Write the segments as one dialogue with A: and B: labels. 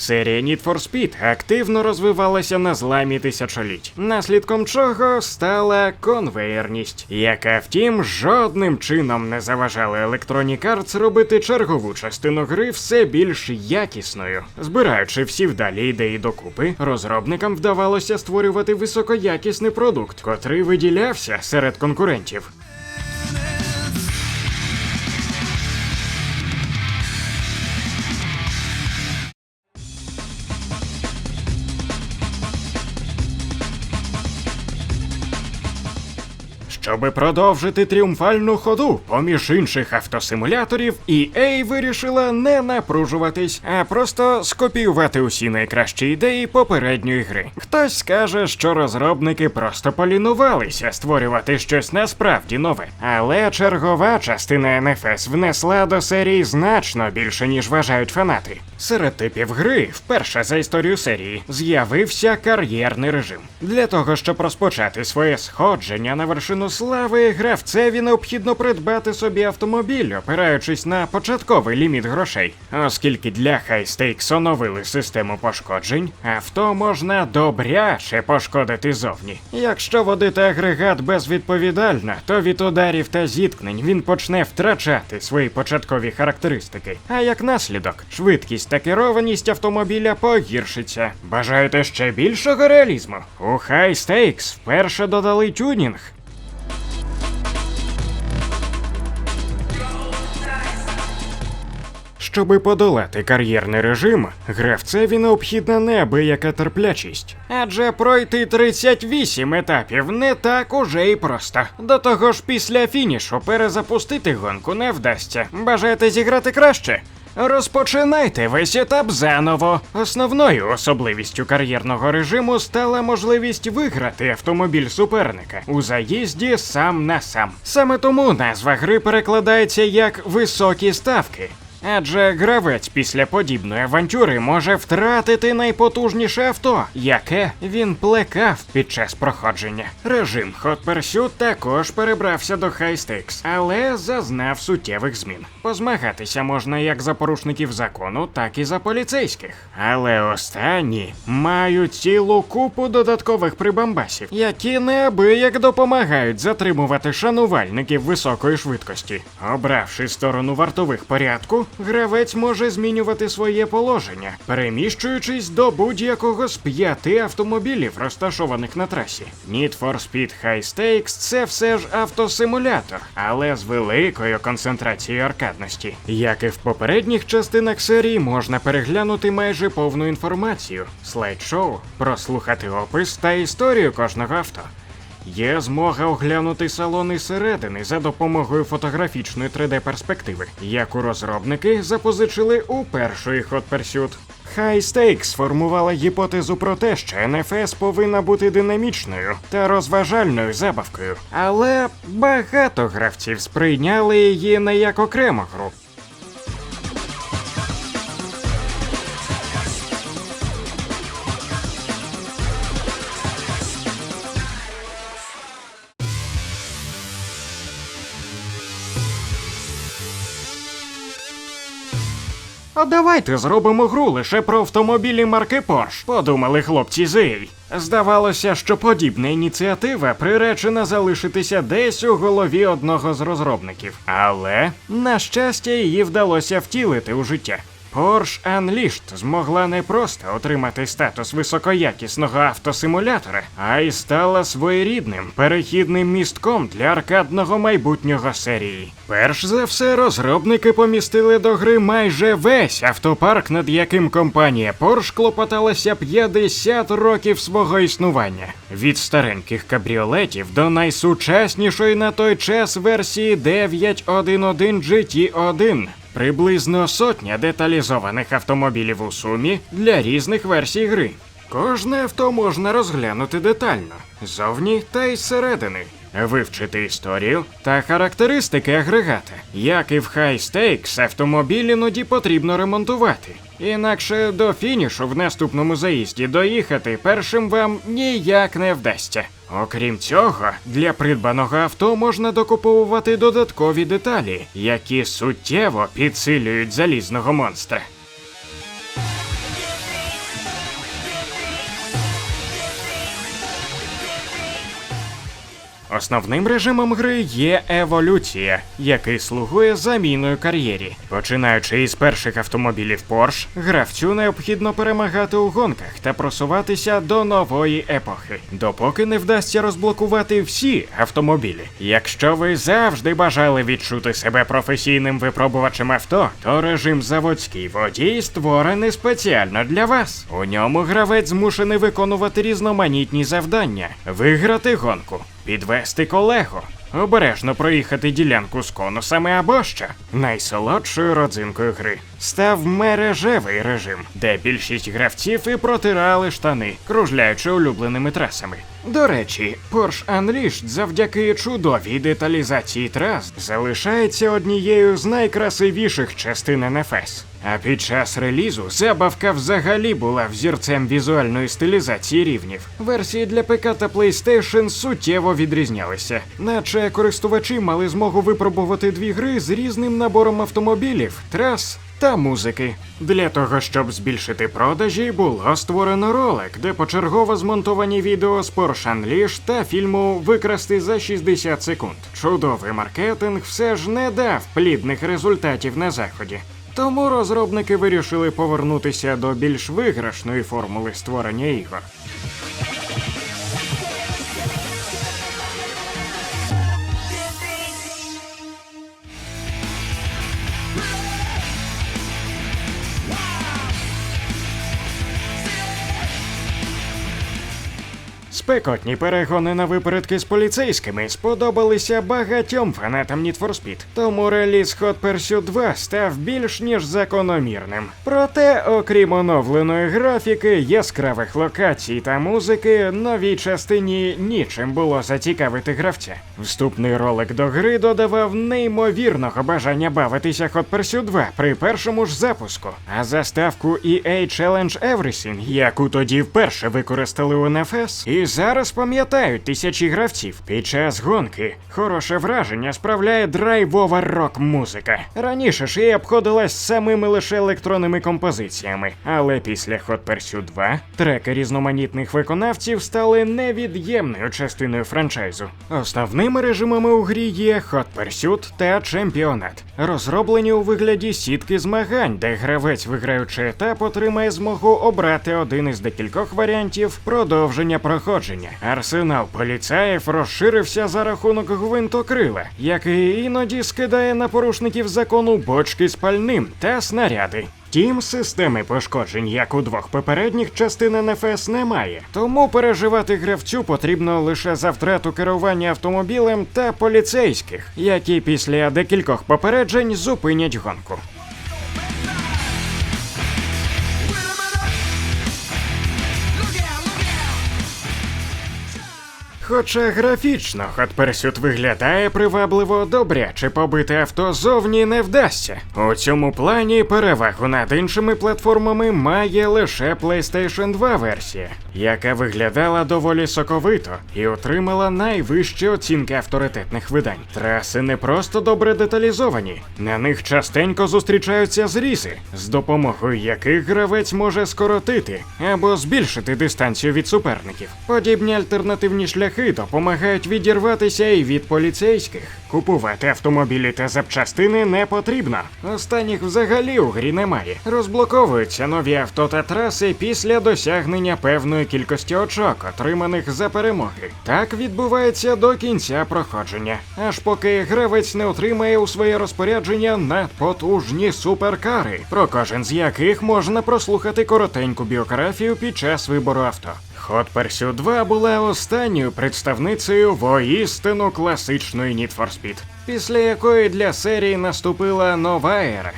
A: Серія Need for Speed активно розвивалася на зламі тисячоліть, наслідком чого стала конвеєрність, яка, втім, жодним чином не заважала Electronic Arts робити чергову частину гри все більш якісною. Збираючи всі вдалі ідеї докупи, розробникам вдавалося створювати високоякісний продукт, котрий виділявся серед конкурентів. Щоби продовжити тріумфальну ходу, поміж інших автосимуляторів, EA вирішила не напружуватись, а просто скопіювати усі найкращі ідеї попередньої гри. Хтось скаже, що розробники просто полінувалися створювати щось насправді нове. Але чергова частина NFS внесла до серії значно більше, ніж вважають фанати. Серед типів гри, вперше за історію серії, з'явився кар'єрний режим. Для того, щоб розпочати своє сходження на вершину слави, гравцеві необхідно придбати собі автомобіль, опираючись на початковий ліміт грошей. Оскільки для хай-стейкс оновили систему пошкоджень, авто можна добряче пошкодити зовні. Якщо водити агрегат безвідповідально, то від ударів та зіткнень він почне втрачати свої початкові характеристики. А як наслідок, швидкість та керованість автомобіля погіршиться. Бажаєте ще більшого реалізму? У Stakes вперше додали тюнінг. Щоби подолати кар'єрний режим, гравцеві необхідна неабияка терплячість. Адже пройти 38 етапів не так уже і просто. До того ж, після фінішу перезапустити гонку не вдасться. Бажаєте зіграти краще? Розпочинайте весь етап заново. Основною особливістю кар'єрного режиму стала можливість виграти автомобіль суперника у заїзді сам на сам. Саме тому назва гри перекладається як високі ставки. Адже гравець після подібної авантюри може втратити найпотужніше авто, яке він плекав під час проходження. Режим Hot Pursuit також перебрався до High Stakes, але зазнав суттєвих змін. Позмагатися можна як за порушників закону, так і за поліцейських. Але останні мають цілу купу додаткових прибамбасів, які неабияк допомагають затримувати шанувальників високої швидкості. Обравши сторону вартових порядку, гравець може змінювати своє положення, переміщуючись до будь-якого з п'яти автомобілів, розташованих на трасі. Need for Speed High Stakes – це все ж автосимулятор, але з великою концентрацією аркадності. Як і в попередніх частинах серії, можна переглянути майже повну інформацію, слайд-шоу, прослухати опис та історію кожного авто. Є змога оглянути салони зсередини за допомогою фотографічної 3D-перспективи, яку розробники запозичили у першої Hot Pursuit. High Stakes сформувала гіпотезу про те, що NFS повинна бути динамічною та розважальною забавкою, але багато гравців сприйняли її не як окрему гру. А давайте зробимо гру лише про автомобілі марки Porsche, подумали хлопці з. Здавалося, що подібна ініціатива приречена залишитися десь у голові одного з розробників. Але, на щастя, її вдалося втілити у життя. Porsche Unleashed змогла не просто отримати статус високоякісного автосимулятора, а й стала своєрідним перехідним містком для аркадного майбутнього серії. Перш за все, розробники помістили до гри майже весь автопарк, над яким компанія Porsche клопоталася 50 років свого існування. Від стареньких кабріолетів до найсучаснішої на той час версії 911 GT1. Приблизно сотня деталізованих автомобілів у сумі для різних версій гри. Кожне авто можна розглянути детально, зовні та й зсередини, вивчити історію та характеристики агрегата. Як і в High Stakes, автомобіль іноді потрібно ремонтувати. Інакше до фінішу в наступному заїзді доїхати першим вам ніяк не вдасться. Окрім цього, для придбаного авто можна докуповувати додаткові деталі, які суттєво підсилюють залізного монстра. Основним режимом гри є еволюція, який слугує заміною кар'єрі. Починаючи із перших автомобілів Porsche, гравцю необхідно перемагати у гонках та просуватися до нової епохи, допоки не вдасться розблокувати всі автомобілі. Якщо ви завжди бажали відчути себе професійним випробувачем авто, то режим заводський водій створений спеціально для вас. У ньому гравець змушений виконувати різноманітні завдання, виграти гонку, підвести колегу. Обережно проїхати ділянку з конусами або ще найсолодшою родзинкою гри став мережевий режим, де більшість гравців і протирали штани, кружляючи улюбленими трасами. До речі, Porsche Unleashed завдяки чудовій деталізації трас залишається однією з найкрасивіших частин NFS. А під час релізу забавка взагалі була взірцем візуальної стилізації рівнів. Версії для ПК та PlayStation суттєво відрізнялися, наче користувачі мали змогу випробувати дві гри з різним набором автомобілів, трас та музики. Для того, щоб збільшити продажі, було створено ролик, де почергово змонтовані відео з Porsche Unleashed та фільму Викрасти за 60 секунд. Чудовий маркетинг все ж не дав плідних результатів на заході. Тому розробники вирішили повернутися до більш виграшної формули створення ігор. Спекотні перегони на випередки з поліцейськими сподобалися багатьом фанатам Need for Speed, тому реліз Hot Pursuit 2 став більш ніж закономірним. Проте, окрім оновленої графіки, яскравих локацій та музики, новій частині нічим було зацікавити гравця. Вступний ролик до гри додавав неймовірного бажання бавитися Hot Pursuit 2 при першому ж запуску, а заставку EA Challenge Everything, яку тоді вперше використали у NFS, і зараз пам'ятають тисячі гравців. Під час гонки хороше враження справляє драйвова рок-музика. Раніше ж її обходилась самими лише електронними композиціями, але після Hot Pursuit 2 треки різноманітних виконавців стали невід'ємною частиною франчайзу. Основними режимами у грі є Hot Pursuit та Чемпіонат, розроблені у вигляді сітки змагань, де гравець, виграючи етап, отримає змогу обрати один із декількох варіантів продовження проходження. Арсенал поліцаїв розширився за рахунок гвинтокрила, який іноді скидає на порушників закону бочки з пальним та снаряди. Тім системи пошкоджень, як у двох попередніх частин НФС, немає, тому переживати гравцю потрібно лише за втрату керування автомобілем та поліцейських, які після декількох попереджень зупинять гонку. Хоча графічно Hot Pursuit виглядає привабливо добряче побити авто зовні не вдасться. У цьому плані перевагу над іншими платформами має лише PlayStation 2 версія, яка виглядала доволі соковито і отримала найвищі оцінки авторитетних видань. Траси не просто добре деталізовані, на них частенько зустрічаються зрізи, з допомогою яких гравець може скоротити або збільшити дистанцію від суперників. Подібні альтернативні шляхи допомагають відірватися і від поліцейських. Купувати автомобілі та запчастини не потрібно. Останніх взагалі у грі немає. Розблоковуються нові авто та траси після досягнення певної кількості очок, отриманих за перемоги. Так відбувається до кінця проходження, аж поки гравець не отримає у своє розпорядження надпотужні суперкари, про кожен з яких можна прослухати коротеньку біографію під час вибору авто. Hot Pursuit 2 була останньою представницею воістину класичної Need for Speed, після якої для серії наступила нова ера.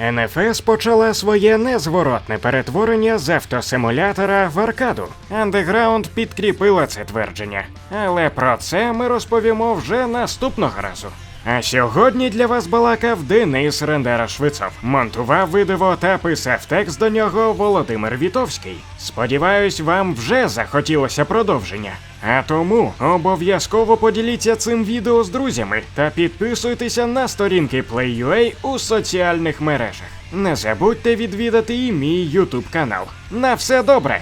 A: НФС почала своє незворотне перетворення з автосимулятора в аркаду. Underground підкріпила це твердження. Але про це ми розповімо вже наступного разу. А сьогодні для вас балакав Денис Рендера Швецов. Монтував відео та писав текст до нього Володимир Вітовський. Сподіваюсь, вам вже захотілося продовження. А тому обов'язково поділіться цим відео з друзями та підписуйтеся на сторінки Play.ua у соціальних мережах. Не забудьте відвідати і мій YouTube канал. На все добре!